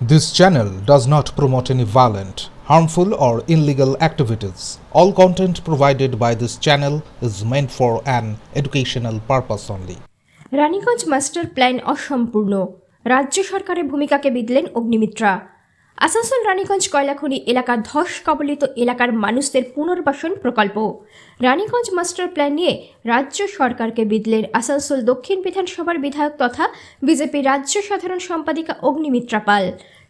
This channel does not promote any violent, harmful, or illegal activities. All content provided by this channel is meant for an educational purpose only. Raniganj master plan অসম্পূর্ণ রাজ্য সরকারের ভূমিকাকে বিদলেন অগ্নিমিত্রা আসানসোল, রানীগঞ্জ, কয়লাখনি এলাকার ধস কবলিত এলাকার মানুষদের পুনর্বাসন প্রকল্প। রানীগঞ্জ মাস্টার প্ল্যান নিয়ে রাজ্য সরকারকে বিদলেন আসানসোল দক্ষিণ বিধানসভার বিধায়ক তথা বিজেপি রাজ্য সাধারণ সম্পাদিকা অগ্নিমিত্রা পাল।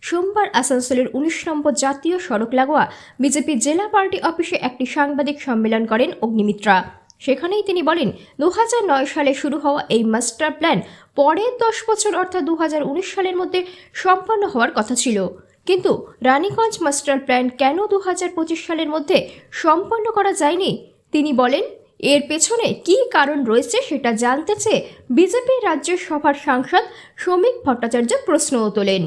সোমবার আসানসোলের উনিশ নম্বর জাতীয় সড়ক লাগোয়া বিজেপি জেলা পার্টি অফিসে একটি সাংবাদিক সম্মেলন করেন অগ্নিমিত্রা। সেখানেই তিনি বলেন দু সালে শুরু হওয়া এই মাস্টার প্ল্যান পরের দশ বছর অর্থাৎ দু হাজার উনিশ সালের মধ্যে সম্পন্ন হওয়ার কথা ছিল। কিন্তু রানীগঞ্জ মাস্টার প্ল্যান কেন দু হাজার পঁচিশ সালের মধ্যে সম্পন্ন করা যায়নি? তিনি বলেন, এর পেছনে কি কারণ রয়েছে সেটা জানতে চেয়ে বিজেপি রাজ্য সভার সাংসদ শ্রমিক ভট্টাচার্য প্রশ্নও তোলেন।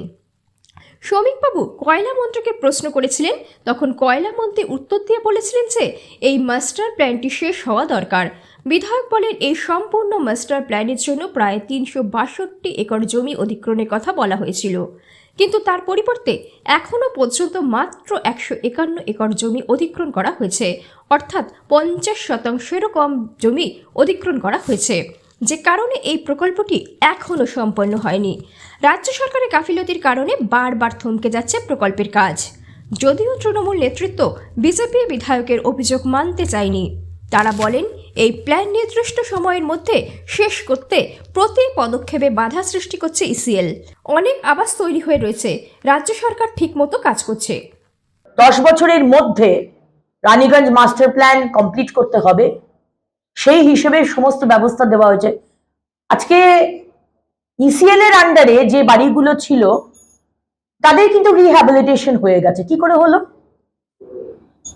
শ্রমিকবাবু, কয়লা মন্ত্রীকে প্রশ্ন করেছিলেন। তখন কয়লা মন্ত্রী উত্তর দিয়ে বলেছিলেন যে, এই মাস্টার প্ল্যানটি শেষ হওয়া দরকার। বিধায়ক বলেন, এই সম্পূর্ণ মাস্টার প্ল্যানের জন্য প্রায় তিনশো বাষট্টি একর জমি অধিগ্রহণের কথা বলা হয়েছিল। কিন্তু তার পরিবর্তে এখনও পর্যন্ত মাত্র একশো একান্ন একর জমি অধিগ্রহণ করা হয়েছে। অর্থাৎ পঞ্চাশ শতাংশেরও কম জমি অধিগ্রহণ করা হয়েছে। যে কারণে এই প্রকল্পটি এখনও সম্পন্ন হয়নি। রাজ্য সরকারের গাফিলতির কারণে বারবার থমকে যাচ্ছে প্রকল্পের কাজ। যদিও তৃণমূল নেতৃত্ব বিজেপি বিধায়কের অভিযোগ মানতে চায়নি, তারা বলেন এই প্ল্যান নির্দিষ্ট সময়ের মধ্যে শেষ করতে প্রতি পদক্ষেপে বাধা সৃষ্টি করছে ইসিএল। অনেক আবাস তৈরি হয়ে রয়েছে, রাজ্য সরকার ঠিকমতো কাজ করছে। দশ বছরের মধ্যে রানীগঞ্জ মাস্টার প্ল্যান কমপ্লিট করতে হবে। সেই হিসেবে সমস্ত ব্যবস্থা দেওয়া হয়েছে। আজকে ইসিএল এর আন্ডারে যে বাড়িগুলো ছিল, তাদের কিন্তু রিহ্যাবিলিটেশন হয়ে গেছে। কি করে হলো?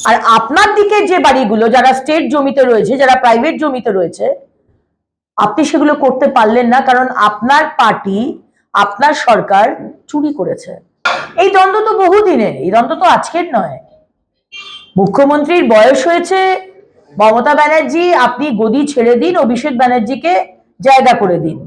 আর আপনার দিকে যে বাড়িগুলো, যারা স্টেট জমিতে রয়েছে, যারা প্রাইভেট জমিতে রয়েছে, আপনি সেগুলো করতে পারলেন না কারণ আপনার পার্টি আপনার সরকার চুরি করেছে। এই দ্বন্দ্ব তো বহুদিনের, এই দ্বন্দ্ব তো আজকের নয়। মুখ্যমন্ত্রীর বয়স হয়েছে মমতা ব্যানার্জি আপনি গদি ছেড়ে দিন অভিষেক ব্যানার্জিকে জায়গা করে দিন।